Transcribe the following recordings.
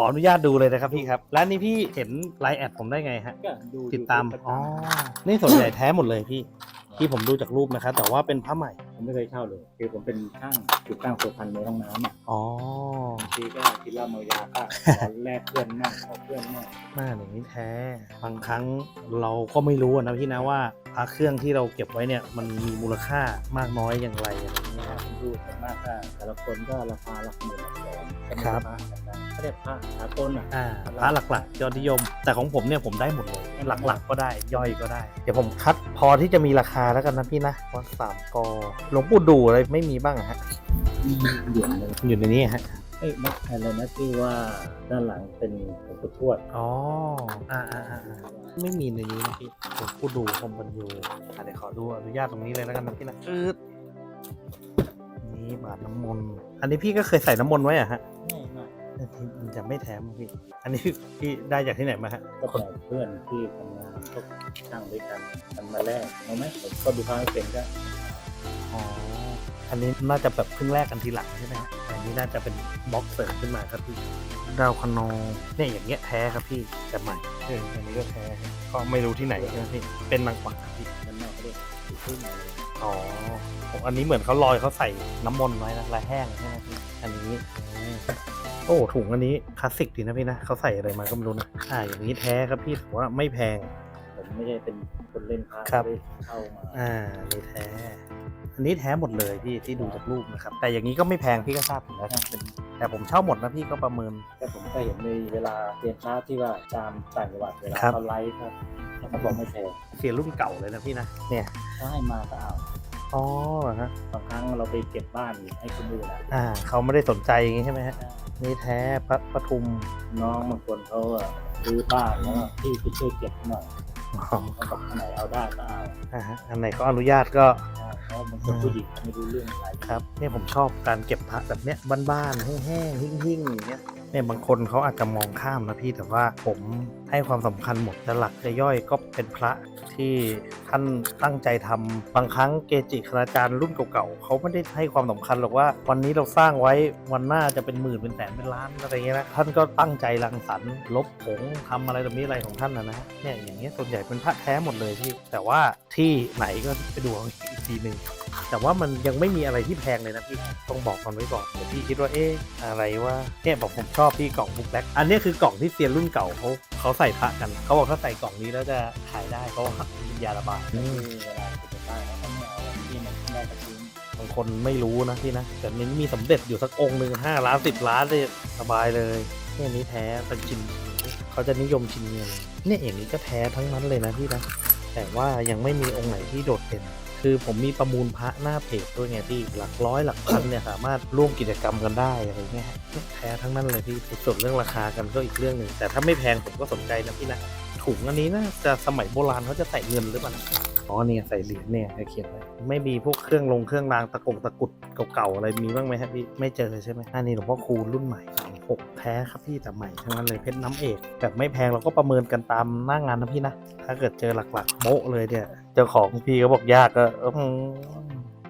ขออนุญาตดูเลยนะครับพี่ครับแล้วนี่พี่เห็นไลน์แอดผมได้ไงฮะ ก็ดูติดตาม YouTube อ๋อ นี่ส่วนใหญ่แท้หมดเลยพี่ ที่ผมดูจากรูปนะครับ แต่ว่าเป็นผ้าใหม่ ผมไม่เคยเช่าเลย คือผมเป็นช่างติดตั้งโซพันในห้องน้ำอะอ๋อบางทีก็กินเหล้าเมายาก็ขอแลกเพื่อนมั่งขอเพื่อนมั่งหน้าอย่างนี้แท้ บางครั้งเราก็ไม่รู้อะนะพี่นะว่าพระเครื่องที่เราเก็บไว้เนี่ยมันมีมูลค่ามากน้อยอย่างไรอะไรอย่างเงี้ยนะฮะผมดูส่วนมากก็แต่ละคนก็ราคาหลักหมื่นหลักแสนก็มีครับพระกันได้ เขาเรียกพระสากลอะ อ่าพระหลักๆ ยอดนิยม แต่ของผมเนี่ยผมได้หมดเลยหลักๆ ก็ได้ย่อยก็ได้ เดี๋ยวผมคัดพอที่จะมีราคาแล้วกันนะพี่นะวัดสามกอหลวงปู่ดูอะไรไม่มีบ้างอะฮะเหรียญเลยอยู่ในนี้ฮะเอ้ยนักอะไรนะที่ว่าด้านหลังเป็นหลวงปู่ทวดอ๋ออ่าอ่าอ่าอ่าไม่มีในนี้นะพี่ผมกูดูคอมบันยูอะเดี๋ยวขอดูอนุญาตตรงนี้เลยแล้วกันนะพี่นะอืดนี่บาทน้ำมนต์อันนี้พี่ก็เคยใส่น้ำมนต์ไว้อะฮะง่ายมากแต่ที่ มันจะไม่แถมพี่ อันนี้พี่ได้จากที่ไหนมาฮะก็แบ่งเพื่อนที่ทำงานก็ช่างด้วยกันกันมาแลกเอาไหมผมก็ดูพระไม่เป็นก็อ๋ออันนี้น่าจะแบบเพิ่งแรกกันทีหลังใช่ไหมฮะอันนี้น่าจะเป็นบล็อกเสริมขึ้นมาครับพี่ดาวคะนองเนี่ยอย่างเงี้ยแท้ครับพี่แต่ใหม่เอออันนี้ก็แท้ฮะก็ไม่รู้ที่ไหนใช่ไหมพี่เป็นนางกวักครับพี่ด้านนอกเขาเรียกสีพึ่งอะไรอ๋อผมอันนี้เหมือนเขาลอยเขาใส่น้ำมนต์ไว้นะลายแห้งใช่ไหมพี่อันนี้อืม โอ้ถุงอันนี้คลาสสิกดีนะพี่นะเขาใส่อะไรมาก็ไม่รู้นะอ่าอย่างนี้แท้ครับพี่ถือว่าไม่แพง ผมไม่ใช่เป็นคนเล่นพระครับ ไม่ได้เข้ามาอ่าอันนี้แท้ อันนี้แท้หมดเลยพี่ที่ดูจากรูปนะครับ แต่อย่างนี้ก็ไม่แพงพี่ก็ทราบอยู่แล้วนะเป็นแต่ผมเช่าหมดนะพี่ก็ประเมิน แต่ผมก็เห็นในเวลาเรียนพระที่ว่าตามต่างจังหวัดเวลาครับ เขาไลฟ์ครับเขาบอกไม่แพงเสียรุ่นเก่าเลยนะพี่นะเนี่ย ถ้าให้มาก็เอา อ๋อเหรอฮะบางครั้งเราไปเก็บบ้านให้คนอื่นนะอ่า เขาไม่ได้สนใจอย่างงี้ใช่ไหมฮะนี่แท้พระปทุมน้องบางคนเขาอะซื้อบ้านแล้วก็พี่ไปช่วยเก็บหน่อยอ๋อเขาบอกอันไหนเอาได้ก็เอาอ่าฮะอันไหนเขาอนุญาตก็เพราะบางคนผู้หญิงเขาไม่รู้เรื่องอะไร ครับเนี่ยผมชอบการเก็บพระแบบเนี้ยบ้านๆแห้งๆหิ้งๆอย่างเงี้ย เนี่ยบางคนเขาอาจจะมองข้ามนะพี่แต่ว่าผมให้ความสำคัญหมดแต่หลักจะย่อยก็เป็นพระที่ท่านตั้งใจทำบางครั้งเกจิคณาจารย์รุ่นเก่าๆเขาไม่ได้ให้ความสำคัญหรอกว่า วันนี้เราสร้างไว้วันหน้าจะเป็นหมื่นเป็นแสนเป็นล้านอะไรเงี้ยนะท่านก็ตั้งใจรังสรรค์ลบผงทำอะไรแบบนี้อะไรของท่านนะนะเนี่ยอย่างเงี้ยส่วนใหญ่เป็นพระแท้หมดเลยพี่แต่ว่าที่ไหนก็ไปดูอีกทีหนึ่ง แต่ว่ามันยังไม่มีอะไรที่แพงเลยนะพี่ต้องบอกกันไว้ก่อนเดี๋ยวพี่คิดว่าเอ๊ะอะไรว่าเนี่ยบอกผมชอบพี่กล่องบุ๊กแบ็คอันนี้คือกล่องที่เซียนรุ่นเก่าเขาเขาใส่พระกันเขาบอกถ้าใส่กล่องนี้แล้วจะขายได้เพราะว่าเป็นยาระบายคือเวลาเก็บบ้านเขาก็ไม่เอาที่มันได้กระทิ้งบางคนไม่รู้นะพี่นะแต่นี้มีสมเด็จอยู่สักองค์หนึ่งห้าล้านสิบล้านเลยสบายเลยเนี่ยอันนี้แท้เป็นชิ้นเขาจะนิยมชิ้นเงินเนี่ยอย่างนี้ก็แท้ทั้งนั้นเลยนะพี่นะแต่ว่ายังไม่มีองค์ไหนที่โดดเด่น คือผมมีประมูลพระหน้าเพจด้วยไงพี่หลักร้อยหลักพันเนี่ยสามารถร่วมกิจกรรมกันได้อะไรเงี้ยแท้ทั้งนั้นเลยพี่ส่วนเรื่องราคากันก็อีกเรื่องหนึ่งแต่ถ้าไม่แพงผมก็สนใจนะพี่นะถุงอันนี้น่าจะสมัยโบราณเขาจะใส่เงินหรือเปล่าอ๋อเนี่ยใส่เหรียญเนี่ยเขียนไว้ไม่มีพวกเครื่องลงเครื่องรางตะกงตะกุดเก่าๆอะไรมีบ้างไหมครับพี่ไม่เจอใช่ไหมอันนี้หลวงพ่อคูณรุ่นใหม่ 6 แท้ครับพี่แต่ใหม่ทั้งนั้นเลยเพชรน้ำเอกแบบไม่แพงเราก็ประเมินกันตามหน้างานนะพี่นะ ถ้าเกิดเจอหลักๆโบะเลยเนี่ยเจ้าของพี่ก็บอกยากก็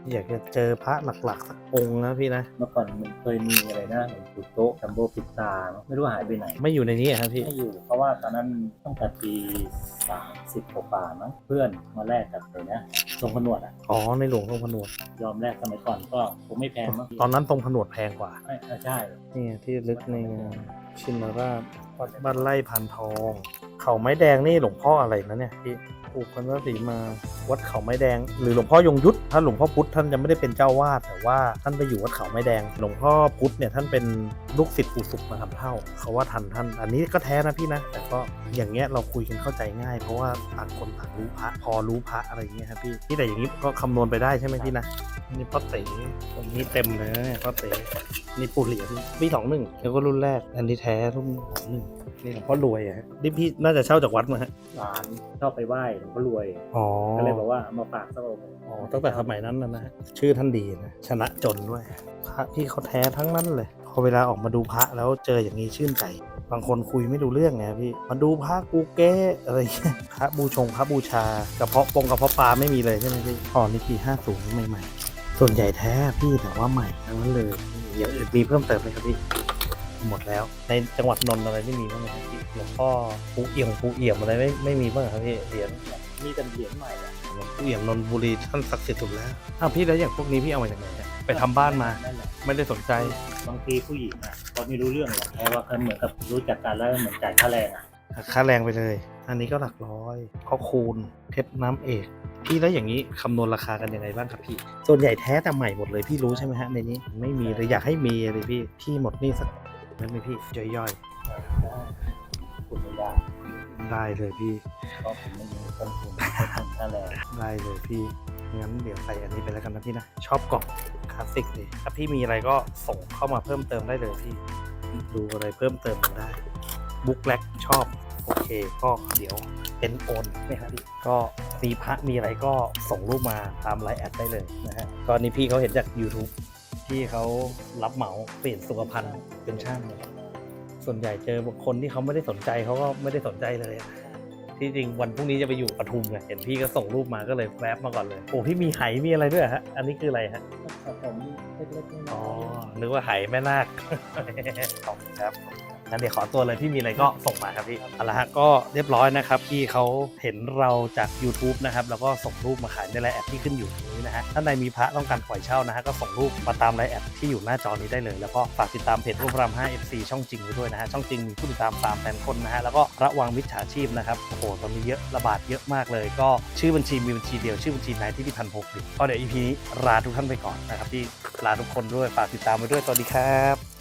อืมอยากจะเจอพระหลักๆสักองค์นะพี่นะ เมื่อก่อนมันเคยมีอะไรนะหลวงปู่โต๊ะจัมโบ้ปิดตาเนอะไม่รู้หายไปไหน ไม่อยู่ในนี้อะครับพี่ ไม่อยู่เพราะว่าตอนนั้นตั้งแต่ปีสามสิบกว่าๆมั้งเพื่อนมาแลกกับเลยนะทรงผนวดอะ อ๋อในหลวงทรงผนวด ยอมแลกสมัยก่อนก็คงไม่แพงมั้งตอนนั้นทรงผนวดแพงกว่า ไม่ไม่ใช่ นี่ที่ลึกในงานชินราชวัดบ้านไร่พันทอง เขาไม้แดงนี่หลวงพ่ออะไรนะเนี่ยพี่ปู่พันวสีมา วัดเขาไม้แดง หรือหลวงพ่อยงยุทธถ้าหลวงพ่อพุธท่านจะไม่ได้เป็นเจ้าวาดแต่ว่าท่านไปอยู่วัดเขาไม้แดง หลวงพ่อพุธเนี่ยท่านเป็นลูกศิษย์ปู่สุขมาทำเท่า เขาว่าทันท่าน อันนี้ก็แท้นะพี่นะ แต่ก็อย่างเงี้ยเราคุยกันเข้าใจง่าย เพราะว่าต่างคนต่างรู้พระพอรู้พระอะไรอย่างเงี้ยครับพี่ที่แต่อย่างนี้ก็คำนวณไปได้ใช่ไหมพี่นะนี่พ่อเต๋ผมนี่เต็มเลยนะเนี่ยพ่อเต๋นี่ปูเหรียญปีสองหนึ่งแล้วก็รุ่นแรกอันที่แท้รุ่นสองหนึ่งนี่หลวงพ่อรวยอะฮะนี่พี่น่าจะเช่าจากวัดมาฮะหลานชอบไปไหว้หลวงพ่อรวยอ๋อ ก็เลยบอกว่าเอามาฝากสักองค์อ๋อตั้งแต่สมัยนั้นนะนะฮะชื่อท่านดีนะชนะจนด้วยพระพี่เขาแท้ทั้งนั้นเลย พอเวลาออกมาดูพระแล้วเจออย่างนี้ชื่นใจ บางคนคุยไม่รู้เรื่องไงพี่มาดูพระกูเก้อะไรเงี้ยพระบูชงพระบูชากระเพาะปงกระเพาะปลาไม่มีเลยใช่ไหมพี่อ๋อนี่ปีห้าศูนย์ใหม่ๆส่วนใหญ่แท้พี่แต่ว่าใหม่ทั้งนั้นเลยอย่างอื่นมีเพิ่มเติมไหมครับพี่หมดแล้ว ในจังหวัดนนท์อะไรไม่มีบ้างไหมครับพี่หลวงพ่อปูเอี่ยมปูเอี่ยมอะไรไม่ไม่มีบ้างเหรอครับพี่เหรียญมีแต่เหรียญใหม่อะ หลวงปู่เอี่ยมนนทบุรีท่านศักดิ์สิทธิ์สุดแล้วอ้าวพี่แล้วอย่างพวกนี้พี่เอามาจากไหนเนี่ยไปทำบ้านมา นั่นแหละไม่ได้สนใจ บางทีผู้หญิงอะเขาไม่รู้เรื่องหรอกเพราะว่าเขาเหมือนกับรู้จักกันแล้วเหมือนจ่ายค่าแรงอะค่าแรงไปเลย อันนี้ก็หลักร้อยข้อคูณเพชรน้ำเอก พี่แล้วอย่างนี้คำนวณราคากันยังไงบ้างครับพี่ ส่วนใหญ่แท้แต่ใหม่หมดเลยพี่รู้ใช่ไหมฮะในนี้ ไม่มีเลยอยากให้มีเลยพี่ พี่หมดนี่สักนั่นไหมพี่ย่อยได้คุณไม่ได้ๆ ได้เลยพี่เพราะผมไม่มีต้นทุนต้นทุนค่าแรงได้เลยพี่งั้นเดี๋ยวใส่อันนี้ไปแล้วกันนะพี่นะ ชอบกล่องคลาสสิกเลยถ้าพี่มีอะไรก็ส่งเข้ามาเพิ่มเติมได้เลยพี่ ดูอะไรเพิ่มเติมกันได้บุ๊กแลกชอบ โอเค ก็เดี๋ยวเป็นโอนไหมครับพี่ก็มีพระมีอะไรก็ส่งรูปมาตามไลน์แอดได้เลยนะฮะก็นี่พี่เขาเห็นจาก YouTube ที่เขารับเหมาเปลี่ยนสุขภัณฑ์เป็นช่างเลย ส่วนใหญ่เจอคนที่เขาไม่ได้สนใจเขาก็ไม่ได้สนใจเลย ที่จริงวันพรุ่งนี้จะไปอยู่ปทุมไงเห็นพี่ก็ส่งรูปมาก็เลยแวบมาก่อนเลยโอ้พี่มีไหมีอะไรด้วยเหรอฮะอันนี้คืออะไรฮะแต่ผมเล็กๆน้อ๋ออยนึกว่าไหแม่นาคขอบคุณครับ งั้นเดี๋ยวขอตัวเลยพี่มีอะไรก็ส่งมาครับพี่เอาละฮะก็เรียบร้อยนะครับพี่เขาเห็นเราจาก YouTube นะครับแล้วก็ส่งรูปมาขายในไลน์แอดที่ขึ้นอยู่ตรงนี้นะฮะท่านใดมีพระต้องการปล่อยเช่านะฮะก็ส่งรูปมาตามไลน์แอดที่อยู่หน้าจอนี้ได้เลย แล้วก็ฝากติดตามเพจรูปราม5 FC ช่องจริงไว้ด้วยนะฮะช่องจริงมีผู้ติดตาม3แสนคนนะฮะแล้วก็ระวังมิจฉาชีพนะครับโอ้โหตอนนี้เยอะระบาดเยอะมากเลย ก็ชื่อบัญชีมีบัญชีเดียวชื่อบัญชีนายที่พิพันธ์หกก็เดี๋ยว EP นี้ลาทุกท่านไปก่อนนะครับพี่ลาทุกคนด้วยฝากติดตามไว้ด้วยสวัสดีครับ